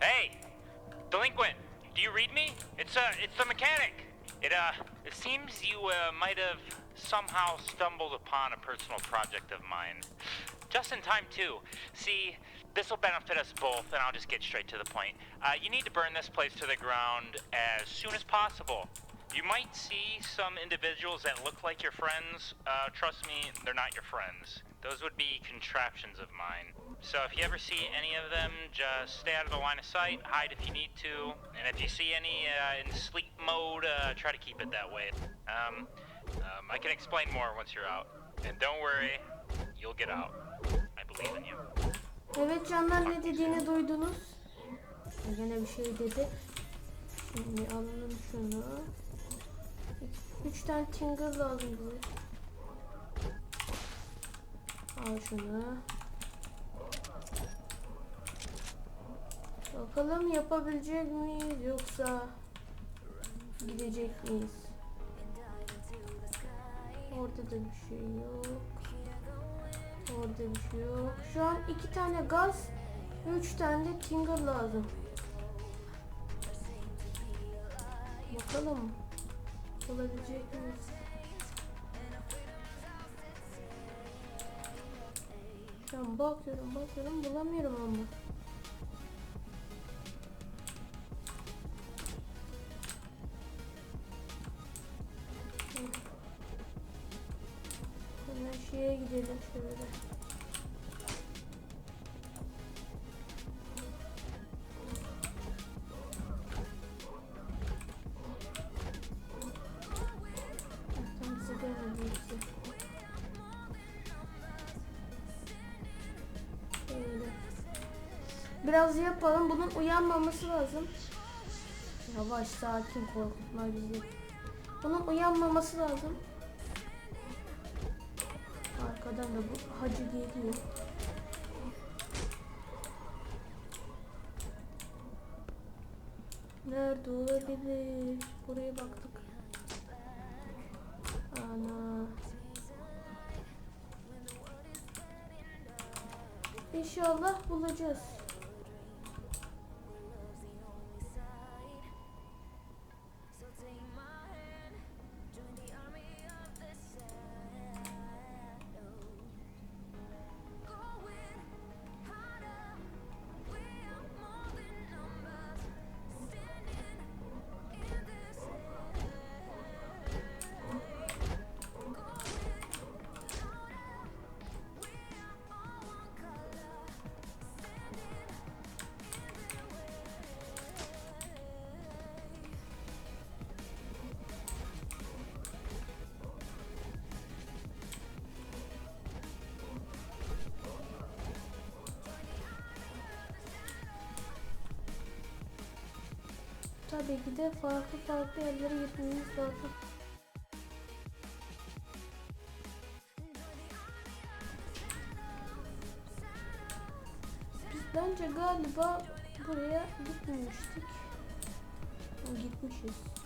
Hey, delinquent, do you read me? It's uh, it's the mechanic. It uh, it seems you uh, might have somehow stumbled upon a personal project of mine. Just in time too. See, this will benefit us both, and I'll just get straight to the point. Uh, you need to burn this place to the ground as soon as possible. You might see some individuals that look like your friends. Uh, trust me, they're not your friends. Those would be contraptions of mine. So if you ever see any of them, just stay out of the line of sight, hide if you need to, and if you see any uh, in sleep mode, uh, try to keep it that way. Um, um, I can explain more once you're out. And don't worry, you'll get out. I believe in you. Evet canlar ne dediğini duydunuz. Yine bir şey dedi. Şimdi alalım şunu. Üç tane Tinger lazım bize. Al şunu. Bakalım yapabilecek miyiz yoksa gidecek miyiz? Orada da bir şey yok. Orada bir şey yok. Şu an iki tane gaz, üç tane de Tinger lazım. Bakalım olabilecek miyiz? Şu an bakıyorum bakıyorum bulamıyorum ama. Hemen şeye gidelim şöyle. Biraz yapalım. Bunun uyanmaması lazım. Yavaş sakin korkutma bizi. Bunun uyanmaması lazım. Arkadan da bu hacı geliyor. Nerede olabilir? Buraya baktık. Ana. İnşallah bulacağız. Tabii ki de farklı farklı yerlere gitmemiz lazım. Biz bence galiba buraya gitmemiştik. Gitmişiz.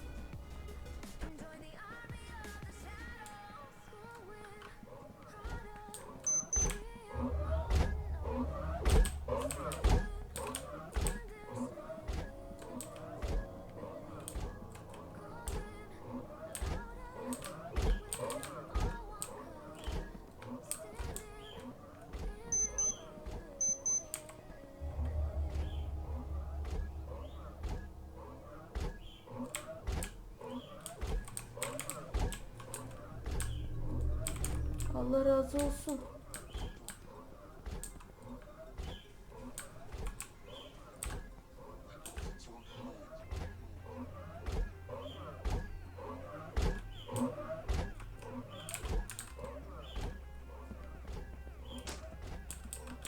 Allah razı olsun.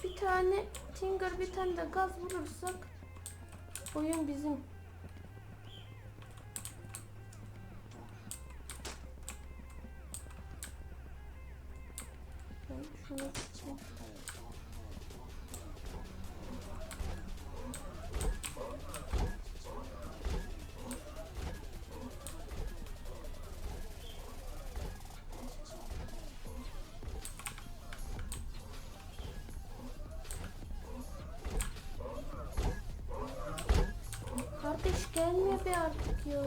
Bir tane Tinger bir tane de gaz vurursak oyun bizim. Gelmiyor be artık ya.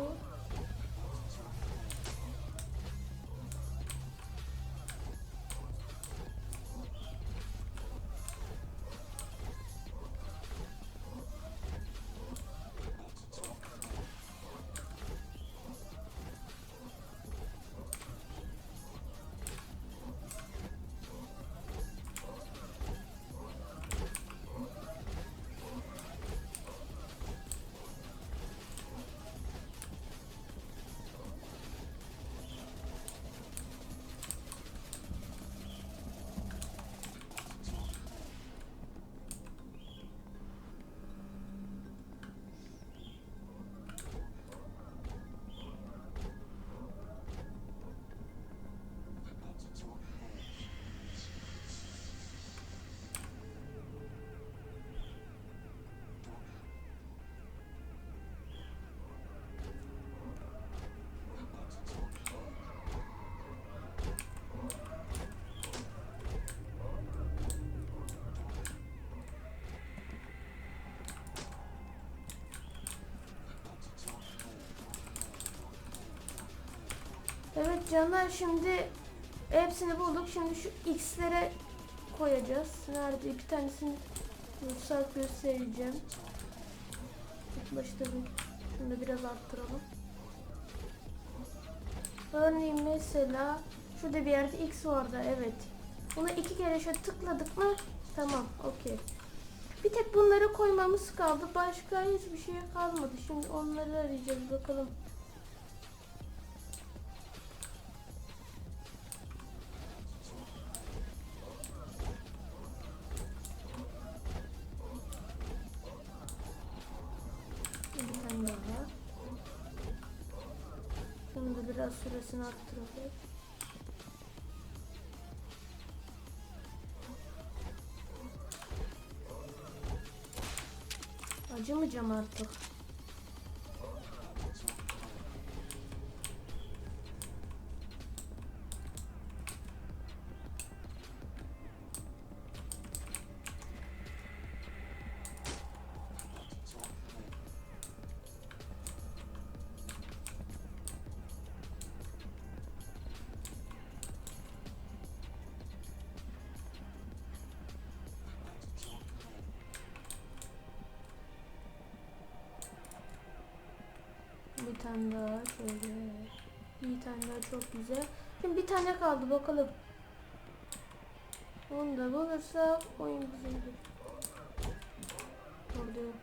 Canlar şimdi hepsini bulduk. Şimdi şu x'lere koyacağız. Nerede? Bir tanesini bulsak göstereceğim. İlk başta bir, şunu da biraz arttıralım. Örneğin mesela şurada bir yerde x vardı. Evet. Bunu iki kere şöyle tıkladık mı? Tamam. Okey. Bir tek bunları koymamız kaldı. Başka hiçbir şey kalmadı. Şimdi onları arayacağız bakalım. Biraz süresini arttıralım. Acımayacağım artık. Bir tane daha şöyle. Bir tane daha çok güzel. Şimdi bir tane kaldı bakalım. Onu da bulursak oyun güzeldir. Orada yok.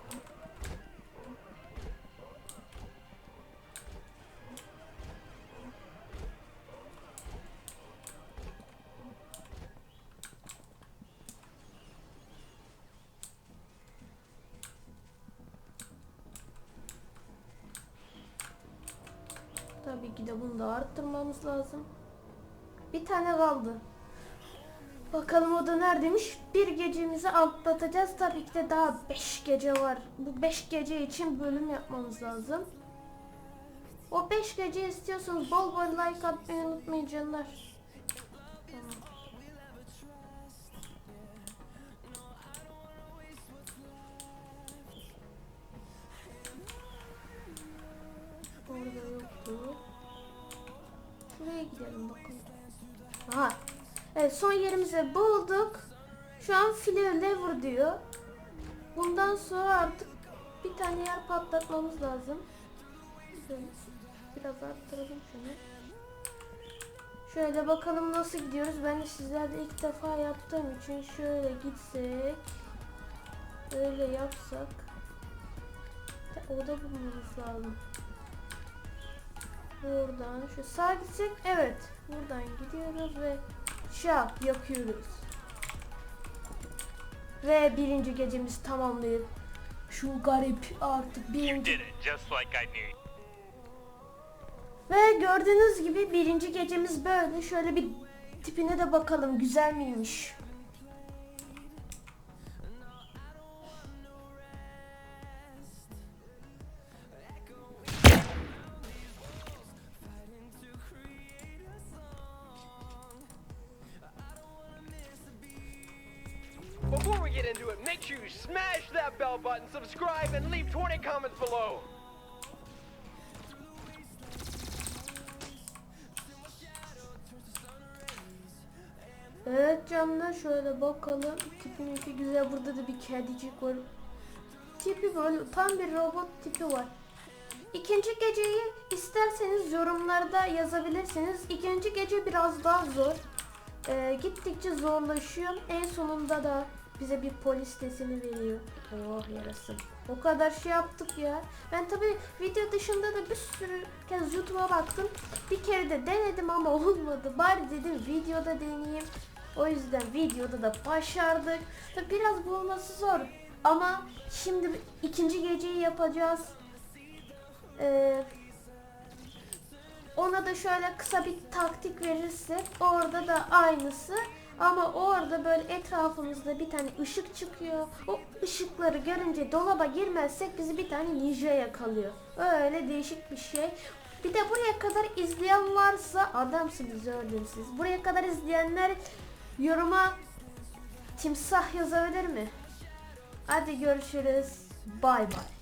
Tabii ki de bunu da arttırmamız lazım. Bir tane kaldı. Bakalım o da neredeymiş? Bir gecemizi atlatacağız. Tabii ki de daha 5 gece var. Bu 5 gece için bölüm yapmamız lazım. O 5 gece istiyorsanız bol bol like atmayı unutmayın. Son yerimizi bulduk. Şu an file lever diyor. Bundan sonra artık bir tane yer patlatmamız lazım. Biraz arttıralım şunu. Şöyle bakalım nasıl gidiyoruz. Ben de sizlerle ilk defa yaptığım için şöyle gitsek. Öyle yapsak. O da bulmamız lazım. Buradan şu sağ gitsek evet buradan gidiyoruz ve şap yakıyoruz. Ve birinci gecemizi tamamlayıp şu garip artık birinci ve gördüğünüz gibi birinci gecemiz böyle şöyle bir tipine de bakalım güzel miymiş. Smash that bell button, subscribe, and leave 20 comments below. Evet canlar şöyle bakalım. Tipin iki güzel. Burada da bir kedicik var. Tipi böyle tam bir robot tipi var. İkinci geceyi isterseniz yorumlarda yazabilirsiniz. İkinci gece biraz daha zor. Ee, gittikçe zorlaşıyor. En sonunda da bize bir polis tesimi veriyor. Oh yarasın. O kadar şey yaptık ya. Ben tabi video dışında da bir sürü kez YouTube'a baktım. Bir kere de denedim ama olmadı. Bari dedim videoda deneyeyim. O yüzden videoda da başardık. Tabii biraz bulması zor. Ama şimdi ikinci geceyi yapacağız. Ee, ona da şöyle kısa bir taktik verirsek orada da aynısı ama orada böyle etrafımızda bir tane ışık çıkıyor. O ışıkları görünce dolaba girmezsek bizi bir tane ninja yakalıyor. Öyle değişik bir şey. Bir de buraya kadar izleyen varsa adamsınız öldüm siz. Buraya kadar izleyenler yoruma timsah yazabilir mi? Hadi görüşürüz. Bay bay.